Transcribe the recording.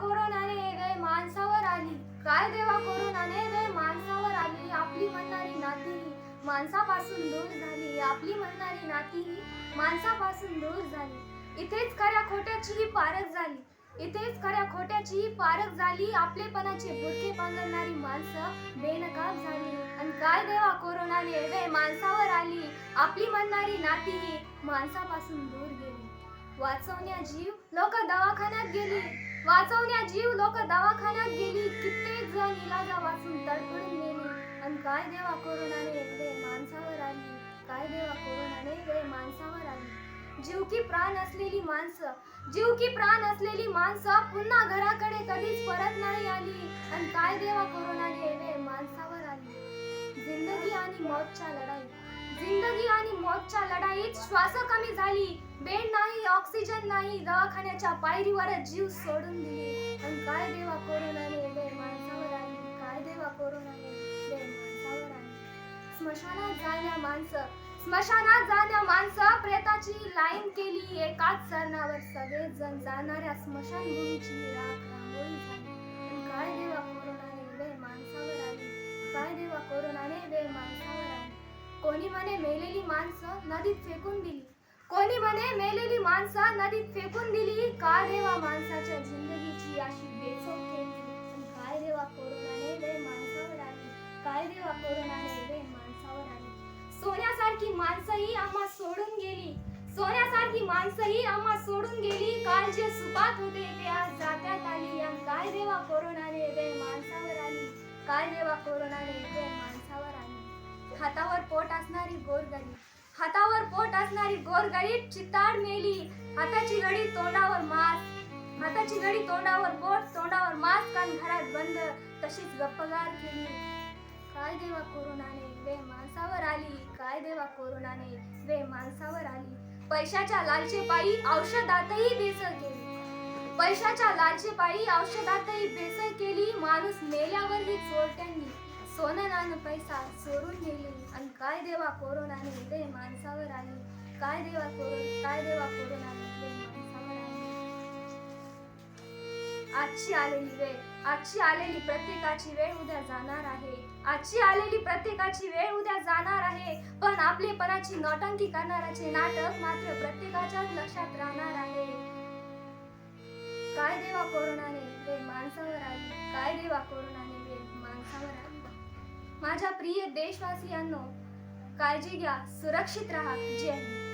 कोरोनाने गय माणसावर आली. काय देवा कोरोनाने गय माणसावर आली. आपली म्हणणारी नाती माणसापासून दूर झाली. आपली म्हणणारी नाती माणसापासून दूर झाली. इथेच खऱ्या खोट्याची ही पारख झाली. इथेच खऱ्या खोट्याची ही पारख झाली. आपलेपणाचे बुरखे पांघरणारी माणसं बेनकाब झाली. आणि काय देवा कोरोनाने वे माणसावर आली. आपली म्हणणारी नाती माणसापासून दूर गेली. वाचवण्या जीव लोक दवाखान्यात गेली. वाचवण्या जीव लोक दवाखान्यात गेली. कित्येक जण इलाजा वाचून तडफडून गेली. आणि काय देवा कोरोनाने वे माणसावर आली काय देवा कोरोनाने वे माणसावर आली जीव की प्राण असलेली माणसं जीव की प्राण असलेली माणसं पुन्हा घराकडे कधीच परत नाही आली. आणि काय देवा कोरोनाने वे माणसावर आली जिंदगी आणि मौतच्या लढाई आणि मौतच्या लढाईत श्वास कमी झाली. बेड नाही ऑक्सिजन नाही दवाखान्याच्या पायरीवरच जीव सोडून दिले. आणि काय देवा कोरोनाने वे माणसावर आली. काय देवा कोरोनाने वे माणसावर आली. स्मशानात जाण्या माणसं स्मशानात जाण्या माणसं प्रेताची लाईन केली. एकाच सरणावर सगळेच जण जाणाऱ्या स्मशानभूमीची राख रांगोळी झाली. कोणी म्हणे मेलेली माणसं नदीत फेकून दिली. कोणी म्हणे मेलेली माणसं नदीत फेकून दिली. का देवा माणसाच्या जिंदगीची अशी बेचोक केली. काय देवा कोरोनाने रे माणसावर आली काय देवा कोरोनाने रे माणसावर आली सोन्यासारखी माणसंही आम्हा सोडून गेली. सोन्यासारखी माणसंही आम्हा सोडून गेली. काल जे सुपात होते ते आज जात्यात आली. काय देवा कोरोनाने रे माणसावर आली काय देवा कोरोनाने हातावर पोट असणारी गोरगरीब. हातावर पोट असणारी गोरगरीब चित्ताड मेली. हाताची घडी तोंडावर मास्क हाताची घडी तोंडावर बोट तोंडावर मास्क कान घरात बंद. तशीच गप्पगार केली काय देवा कोरोनाने वे माणसावर आली. काय देवा कोरोनाने वे माणसावर आली. पैशाच्या लालचे पायी औषधातही बेसळ केली. पैशाच्या लालचे पायी औषधातही बेसळ केली. माणूस मेल्यावरही चोरट्यांनी सोनं नाणं पैसा चोरून नेली. आणि काय देवा कोरोनाने वे माणसावर आली. काय देवा कोरो काय देवा कोरोनाने वे माणसावर आली. आजची आलेली वेळ आजची आलेली प्रत्येकाची वेळ उद्या जाणार आहे. आजची आलेली प्रत्येकाची वेळ उद्या जाणार आहे. पण आपलेपणाची नौटंकी करणाराचे नाटक मात्र प्रत्येकाच्याच लक्षात राहणार आहे. काय देवा कोरोनाने वेळ माणसावर आली? काय देवा कोरोनाने वे माणसावर आली? माझ्या प्रिय देशवासियांनो काळजी घ्या सुरक्षित राहा. जय हिंद.